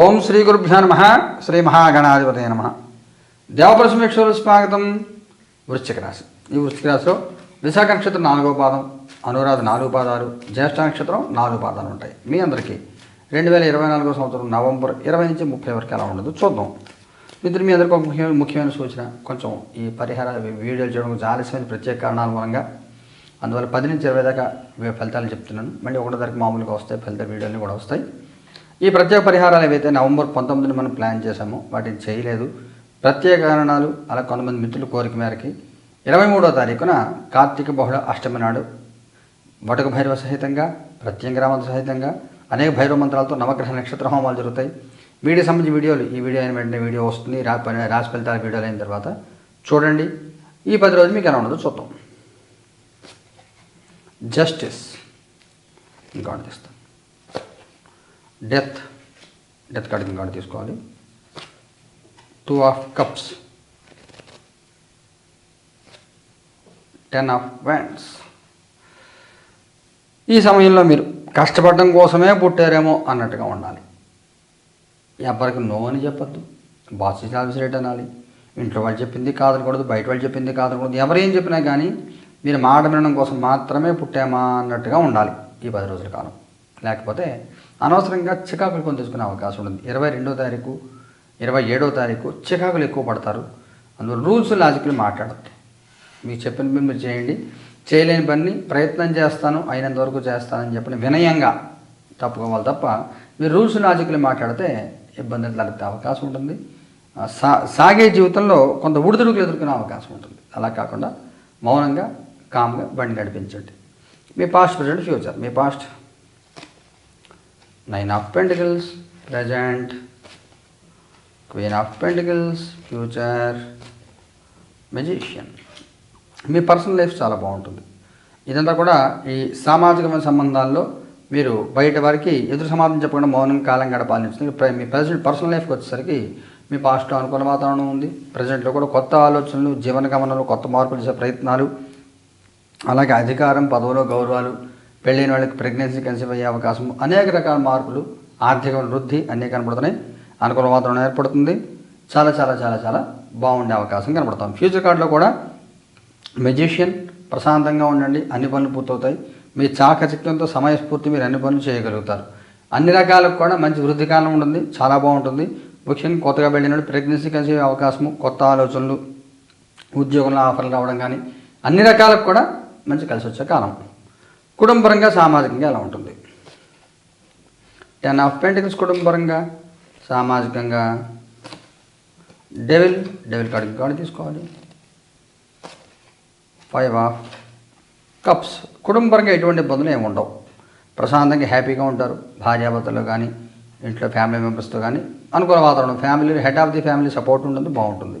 ఓం శ్రీ గురుభ్యో నమ. శ్రీ మహాగణాధిపతి నమ. దేవపరమేశ్వరు స్వాగతం. వృశ్చిక రాశి. ఈ వృశ్చిక రాశిలో విశాఖ నక్షత్రం నాలుగో పాదం అనురాధ నాలుగు పాదాలు జ్యేష్ఠ నక్షత్రం నాలుగు పాదాలు ఉంటాయి. మీ అందరికీ రెండు వేల ఇరవై నాలుగో సంవత్సరం నవంబర్ ఇరవై నుంచి ముప్పై వరకు ఎలా ఉండదు చూద్దాం. మిత్రులు మీ అందరికీ ఒక ముఖ్యమైన ముఖ్యమైన సూచన. కొంచెం ఈ పరిహార వీడియోలు చేయడం కొంచెం ఆలస్యమైన ప్రత్యేక కారణాల మూలంగా. అందువల్ల పది నుంచి ఇరవై దాకా వే- ఫలితాలు చెప్తున్నాను. మళ్ళీ ఒకటో తారీఖు మామూలుగా వస్తాయి ఫలిత వీడియోలు కూడా వస్తాయి. ఈ ప్రత్యేక పరిహారాలు ఏవైతే నవంబర్ పంతొమ్మిదిని మనం ప్లాన్ చేశామో వాటిని చేయలేదు. ప్రత్యేక కారణాలు అలా కొంతమంది మిత్రుల కోరిక మేరకి ఇరవై మూడో తారీఖున కార్తీక బహుళ అష్టమి నాడు వటక భైరవ సహితంగా ప్రత్యంగ్రామాల సహితంగా అనేక భైరవ మంత్రాలతో నవగ్రహ నక్షత్ర హోమాలు జరుగుతాయి. వీడియో సంబంధించి వీడియోలు ఈ వీడియో అయిన వెంటనే వీడియో వస్తుంది. రా రాసి ఫలితాల వీడియోలు అయిన తర్వాత చూడండి. ఈ పది రోజులు మీకు ఎలా ఉండదు చూద్దాం. జస్టిస్. ఇంకా తీస్తాం. డెత్ డెత్ కార్డు తీసుకోవాలి. Two of cups. Ten of wands ఈ సమయంలో మీరు కష్టపడడం కోసమే పుట్టారేమో అన్నట్టుగా ఉండాలి. ఎవరికి నో అని చెప్పద్దు. బాస్ రేట్ అనాలి. ఇంట్లో వాళ్ళు చెప్పింది కాదనకూడదు బయట వాళ్ళు చెప్పింది కాదనకూడదు ఎవరేం చెప్పినా కానీ మీరు మాట వినడం కోసం మాత్రమే పుట్టామా అన్నట్టుగా ఉండాలి ఈ పది రోజుల కాలం. లేకపోతే అనవసరంగా చికాకులు కొని తెచ్చుకునే అవకాశం ఉంటుంది. ఇరవై రెండో తారీఖు ఇరవై ఏడో తారీఖు చికాకులు ఎక్కువ పడతారు. అందువల్ల రూల్స్ లాజిక్లు మాట్లాడద్దు. మీకు చెప్పిన పని మీరు చేయండి. చేయలేని పని ప్రయత్నం చేస్తాను అయినంత వరకు చేస్తానని చెప్పిన వినయంగా తప్పుకోవాలి తప్ప మీరు రూల్స్ లాజిక్లు మాట్లాడితే ఇబ్బందులు తలెత్తే అవకాశం ఉంటుంది. సా సాగే జీవితంలో కొంత ఉడిదుడుకులు ఎదుర్కొనే అవకాశం ఉంటుంది. అలా కాకుండా మౌనంగా కామ్గా బండి నడిపించండి. మీ past present future. Me past. Nine of pentacles present queen of pentacles future magician me personal life చాలా బాగుంటుంది. ఇదంతా కూడా ఈ సామాజికమైన సంబంధాల్లో మీరు బయట వారికి ఎదురు సమాధానం చెప్పకుండా మౌనం కాలం గడపాలని ప్ర- మీ ప్రజెంట్ పర్సనల్ లైఫ్కి వచ్చేసరికి మీ పాస్ట్లో అనుకూల వాతావరణం ఉంది. ప్రజెంట్లో కూడా కొత్త ఆలోచనలు జీవన గమనంలో కొత్త మార్పులు చేసే ప్రయత్నాలు అలాగే అధికారం పదవులు గౌరవాలు పెళ్ళైన వాళ్ళకి ప్రెగ్నెన్సీ కన్సీవ్ అయ్యే అవకాశం అనేక రకాల మార్పులు ఆర్థిక వృద్ధి అన్నీ కనబడుతున్నాయి అనుకూల వాతావరణం ఏర్పడుతుంది. చాలా చాలా చాలా చాలా బాగుండే అవకాశం కనబడతాం ఫ్యూచర్ కార్డులో కూడా మెజిషియన్ ప్రశాంతంగా ఉండండి. అన్ని పనులు పూర్తవుతాయి. మీ చాకచక్యంతో సమయస్ఫూర్తి మీరు అన్ని పనులు చేయగలుగుతారు. అన్ని రకాలకు కూడా మంచి వృద్ధి కాలం ఉంటుంది. చాలా బాగుంటుంది. ముఖ్యంగా కొత్తగా వెళ్ళినప్పుడు ప్రెగ్నెన్సీ కన్సీవ్ అవకాశము కొత్త ఆలోచనలు ఉద్యోగంలో ఆఫర్లు రావడం కానీ అన్ని రకాలకు కూడా మంచి కలిసి వచ్చే కాలం. కుటుంబపరంగా సామాజికంగా ఎలా ఉంటుంది? టెన్ ఆఫ్ పెంటికల్స్ కుటుంబపరంగా సామాజికంగా డెవిల్ డెవిల్ కార్డు కార్డు తీసుకోవాలి. ఫైవ్ ఆఫ్ కప్స్ కుటుంబపరంగా ఎటువంటి ఇబ్బందులు ఏమి ఉండవు. ప్రశాంతంగా హ్యాపీగా ఉంటారు. భార్యాభర్తలు కానీ ఇంట్లో ఫ్యామిలీ మెంబర్స్తో కానీ అనుకూల వాతావరణం family head of the family support ఉంటుంది బాగుంటుంది.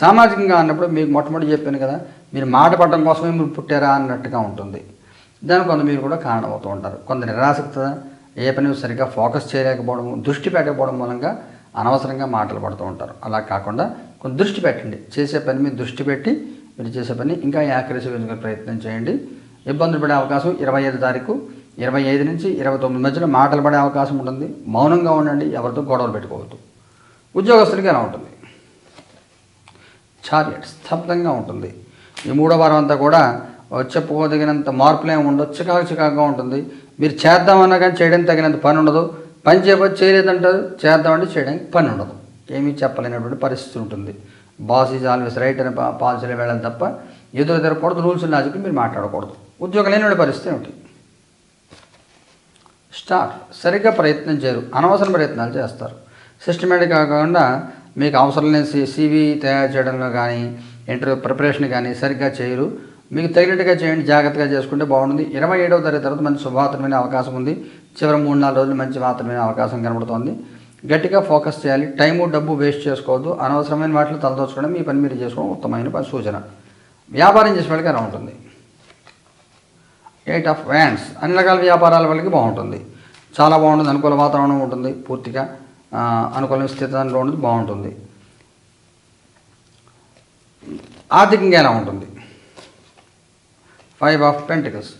సామాజికంగా అన్నప్పుడు మీకు మొట్టమొదటి చెప్పాను కదా మీరు మాట పడడం కోసమే మీరు పుట్టారా అన్నట్టుగా ఉంటుంది. దానికి కొంత మీరు కూడా కారణమవుతూ ఉంటారు. కొంత నిరాసక్త ఏ పని సరిగ్గా ఫోకస్ చేయలేకపోవడం దృష్టి పెట్టకపోవడం మూలంగా అనవసరంగా మాటలు పడుతూ ఉంటారు. అలా కాకుండా కొంత దృష్టి పెట్టండి. చేసే పని మీద దృష్టి పెట్టి మీరు చేసే పని ఇంకా యాక్యురసీ పెంచుకునే ప్రయత్నం చేయండి. ఇబ్బందులు పడే అవకాశం ఇరవై ఐదు తారీఖు ఇరవై ఐదు నుంచి ఇరవై తొమ్మిది మధ్యలో మాటలు పడే అవకాశం ఉంటుంది. మౌనంగా ఉండండి ఎవరితో గొడవలు పెట్టుకోవద్దు. ఉద్యోగస్తులకి ఎలా ఉంటుంది? చార్లెట్ స్తబ్దంగా ఉంటుంది. ఈ మూడో వారం అంతా కూడా చెప్పుకోదగినంత మార్పులు ఏమి ఉండవు. చికాకు చికాకుగా ఉంటుంది. మీరు చేద్దామన్నా కానీ చేయడానికి తగినంత పని ఉండదు. పని చేయకపోతే చేయలేదంటారు చేద్దామంటే చేయడానికి పని ఉండదు. ఏమీ చెప్పలేనటువంటి పరిస్థితి ఉంటుంది. బాస్ ఈజ్ ఆల్వేస్ రైట్ అనే పాలసీలో వెళ్ళాలి తప్ప ఎదురు తిరగకూడదు రూల్స్ లాజిక్ మీరు మాట్లాడకూడదు. ఉద్యోగం లేని పరిస్థితి ఏమిటి? స్టార్ సరిగ్గా ప్రయత్నం చేయరు. అనవసర ప్రయత్నాలు చేస్తారు. సిస్టమేటిక్ కాకుండా మీకు అవసరం లేని సి సివి తయారు చేయడంలో కానీ ఇంటర్వ్యూ ప్రిపరేషన్ కానీ సరిగ్గా చేయరు. మీకు తగినట్టుగా చేయండి జాగ్రత్తగా చేసుకుంటే బాగుంటుంది. ఇరవై ఏడవ తరగతి తర్వాత మంచి శుభవాతమైన అవకాశం ఉంది. చివరి మూడు నాలుగు రోజులు మంచి వాతమైన అవకాశం కనబడుతోంది. గట్టిగా ఫోకస్ చేయాలి. టైము డబ్బు వేస్ట్ చేసుకోవద్దు. అనవసరమైన వాటిలో తలదోచుకోవడం మీ పని మీరు చేసుకోవడం ఉత్తమమైన పని సూచన. వ్యాపారం చేసే వాళ్ళకి ఎలా ఉంటుంది? ఎయిట్ ఆఫ్ వ్యాండ్స్ అన్ని రకాల వ్యాపారాల వాళ్ళకి బాగుంటుంది. చాలా బాగుంటుంది. అనుకూల వాతావరణం ఉంటుంది పూర్తిగా. అనుకూలమైన స్థితి స్థితిలో ఉంటుంది బాగుంటుంది. ఆర్థికంగా ఎలా ఉంటుంది? Five of pentacles.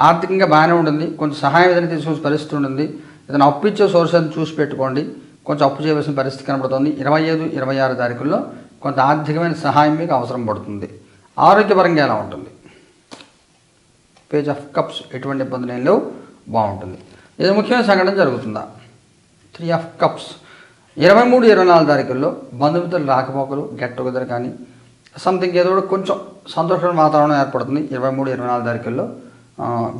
ఆర్థికంగా బాగానే ఉంటుంది. కొంచెం సహాయం ఏదైనా తీసుకొచ్చే పరిస్థితి ఉంటుంది. ఏదైనా అప్పు ఇచ్చే సోర్స్ అని చూసి పెట్టుకోండి. కొంచెం అప్పు చేయవలసిన పరిస్థితి కనబడుతుంది. ఇరవై ఐదు ఇరవై ఆరు తారీఖుల్లో కొంత ఆర్థికమైన సహాయం మీకు అవసరం పడుతుంది. ఆరోగ్యపరంగా ఎలా ఉంటుంది? పేజ్ ఆఫ్ కప్స్ ఎటువంటి ఇబ్బందులు ఏం లేవు. బాగుంటుంది. ఇది ముఖ్యమైన సంఘటన జరుగుతుందా? Three of cups. ఇరవై మూడు ఇరవై నాలుగు తారీఖుల్లో బంధుమిత్రులు రాకపోకలు గెట్ టుగెదర్ కానీ సంథింగ్ ఏదో కొంచెం సంతోషమైన వాతావరణం ఏర్పడుతుంది. ఇరవై మూడు ఇరవై నాలుగు తారీఖుల్లో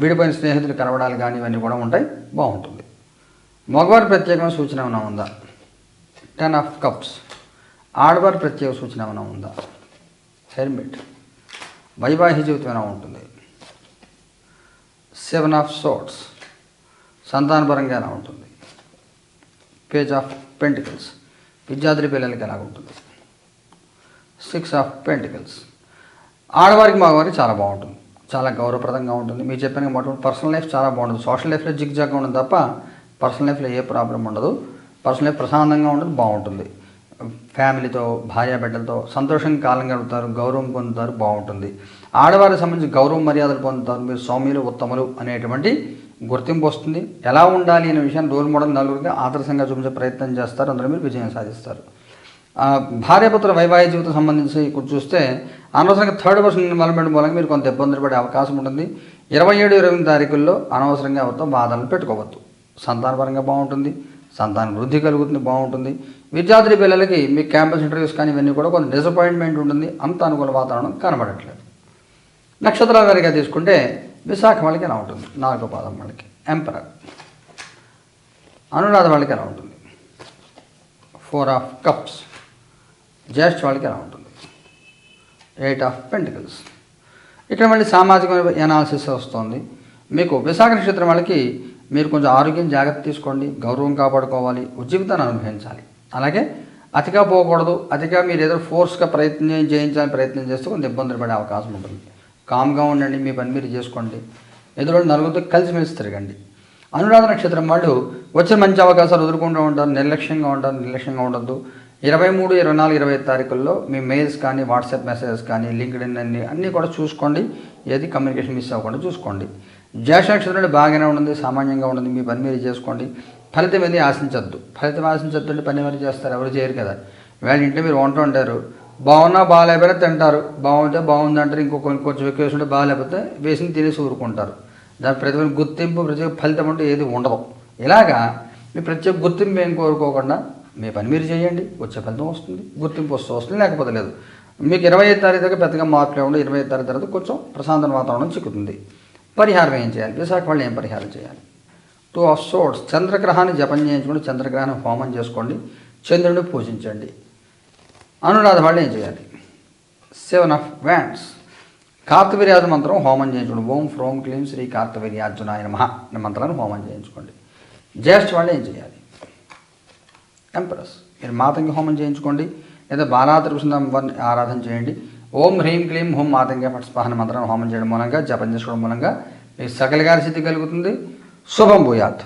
విడిపోయిన స్నేహితులు కలవడాలు కానీ ఇవన్నీ కూడా ఉంటాయి. బాగుంటుంది. మగవారి ప్రత్యేకమైన సూచన ఏమైనా ఉందా? టెన్ ఆఫ్ కప్స్ ఆడవారి ప్రత్యేక సూచన ఏమైనా ఉందా? హెల్మెట్ వైవాహిక జీవితం ఎలా ఉంటుంది? సెవెన్ ఆఫ్ సోట్స్ సంతానపరంగా ఎలా ఉంటుంది? పేజ్ ఆఫ్ పెంటికల్స్ విద్యార్థి పిల్లలకి ఎలా ఉంటుంది? Six of pentacles. ఆడవారికి మగవారికి చాలా బాగుంటుంది. చాలా గౌరవప్రదంగా ఉంటుంది. మీరు చెప్పిన మొట్టమొదటి పర్సనల్ లైఫ్ చాలా బాగుంటుంది. సోషల్ లైఫ్లో జిగ్ జాగ్గా ఉంటుంది తప్ప పర్సనల్ లైఫ్లో ఏ ప్రాబ్లం ఉండదు. పర్సనల్ లైఫ్ ప్రశాంతంగా ఉంటుంది బాగుంటుంది. ఫ్యామిలీతో భార్య బిడ్డలతో సంతోషంగా కాలం గడుపుతారు గౌరవం పొందుతారు బాగుంటుంది. ఆడవారికి సంబంధించి గౌరవ మర్యాదలు పొందుతారు. మీరు సౌమ్యులు ఉత్తములు అనేటువంటి గుర్తింపు వస్తుంది. ఎలా ఉండాలి అనే విషయాన్ని రోల్ మోడల్ నలుగురికి ఆదర్శంగా చూపించే ప్రయత్నం చేస్తారు. అందులో మీరు విజయం సాధిస్తారు. భార్యాపుత్ర వైవాహిక జీవితం సంబంధించి చూస్తే అనవసరంగా థర్డ్ పర్సన్ ఇన్వాల్వ్మెంట్ మూలంగా మీరు కొంత ఇబ్బందులు పడే అవకాశం ఉంటుంది. ఇరవై ఏడు ఇరవై ఎనిమిది తారీఖుల్లో అనవసరంగా మొత్తం బాధలు పెట్టుకోవద్దు. సంతానపరంగా బాగుంటుంది. సంతాన వృద్ధి కలుగుతుంది బాగుంటుంది. విద్యార్థి పిల్లలకి మీ క్యాంపస్ ఇంటర్వ్యూస్ కానీ ఇవన్నీ కూడా కొంత డిసప్పాయింట్మెంట్ ఉంటుంది. అంత అనుకూల వాతావరణం కనబడట్లేదు. నక్షత్రాల వారిగా తీసుకుంటే విశాఖ వాళ్ళకి ఎలా ఉంటుంది? నాలుగో పాదం వాళ్ళకి. ఎంపరర్ అనురాధ వాళ్ళకి ఎలా ఉంటుంది? ఫోర్ ఆఫ్ కప్స్ జ్యేష్ఠ వాళ్ళకి ఎలా ఉంటుంది? ఎయిట్ ఆఫ్ పెంటికల్స్ ఇక్కడ మళ్ళీ సామాజిక ఎనాలిసిస్ వస్తుంది. మీకు విశాఖ నక్షత్రం వాళ్ళకి మీరు కొంచెం ఆరోగ్యం జాగ్రత్త తీసుకోండి గౌరవం కాపాడుకోవాలి ఉజ్జీవితాన్ని అనుభవించాలి. అలాగే అతిగా పోకూడదు అతిగా మీరు ఏదో ఫోర్స్గా ప్రయత్నం చేయించాలని ప్రయత్నం చేస్తే కొంత ఇబ్బందులు పడే అవకాశం ఉంటుంది. కామ్గా ఉండండి మీ పని మీరు చేసుకోండి. ఎదురు నలుగురితో కలిసిమెలిసి తిరగండి. అనురాధ నక్షత్రం వాళ్ళు వచ్చిన మంచి అవకాశాలు ఎదుర్కొంటూ ఉంటారు నిర్లక్ష్యంగా ఉంటారు నిర్లక్ష్యంగా ఉండద్దు. ఇరవై మూడు ఇరవై నాలుగు ఇరవై ఐదు తారీఖుల్లో మీ మెయిల్స్ కానీ వాట్సాప్ మెసేజెస్ కానీ లింక్డ్ఇన్ అన్ని అన్నీ కూడా చూసుకోండి. ఏది కమ్యూనికేషన్ మిస్ అవ్వకుండా చూసుకోండి. జ్యేష్ఠ నక్షత్రం నుండి బాగానే ఉంటుంది సామాన్యంగా ఉంటుంది మీ పని మీరు చేసుకోండి. ఫలితం ఏది ఆశించద్దు. ఫలితం ఆశించద్దు అంటే పని ఎవరు చేస్తారు? ఎవరు చేయరు కదా. వేళ ఇంట్లో మీరు వంట ఉంటారు బాగున్నా బాగాలేకపోయినా తింటారు. బాగుంటే బాగుంది అంటారు. ఇంకో కొన్ని కొంచెం ఎక్కువ వేసుకుంటే బాగాలేకపోతే వేసింది తినేసి ఊరుకుంటారు. దాని ప్రతి గుర్తింపు ప్రత్యేక ఫలితం అంటే ఏది ఉండదు. ఇలాగా మీ ప్రత్యేక గుర్తింపు ఏం కోరుకోకుండా మీ పని మీరు చేయండి వచ్చే ఫలితం వస్తుంది గుర్తింపు వస్తూ వస్తుంది లేకపోతే లేదు. మీకు ఇరవై ఐదు తారీఖు దగ్గర పెద్దగా మార్పులు ఉండవు ఇరవై ఐదు తారీఖు తర్వాత కొంచెం ప్రశాంతత వాతావరణం చిక్కుతుంది. పరిహారం ఏం చేయాలి? విశాఖ వాళ్ళు ఏం పరిహారం చేయాలి? టూ ఆఫ్ సోర్ట్స్ చంద్రగ్రహాన్ని జపం చేయించుకోండి చంద్రగ్రహాన్ని హోమం చేసుకోండి చంద్రుడిని పూజించండి. అనురాధ వాళ్ళు ఏం చేయాలి? సెవెన్ ఆఫ్ వ్యాండ్స్ కార్తవీర్యాజ మంత్రం హోమం చేయించుకోండి. ఓం ఫ్రోం క్లీం శ్రీ కార్తవీర్యార్జునాయ నమః అనే మంత్రాన్ని హోమం చేయించుకోండి. జ్యేష్ఠ వాళ్ళు ఏం చేయాలి? ఎంప్రెస్ మీరు మాతంగి హోమం చేయించుకోండి లేదా బాలాత్రిపురం ఆరాధన చేయండి. ఓం హ్రీం క్లీం హోం మాతంగి పట్స్పాహన మంత్రాన్ని హోమం చేయడం మూలంగా జపం చేసుకోవడం మూలంగా మీకు సకల గారి సిద్ధి కలుగుతుంది. శుభం భూయాత్.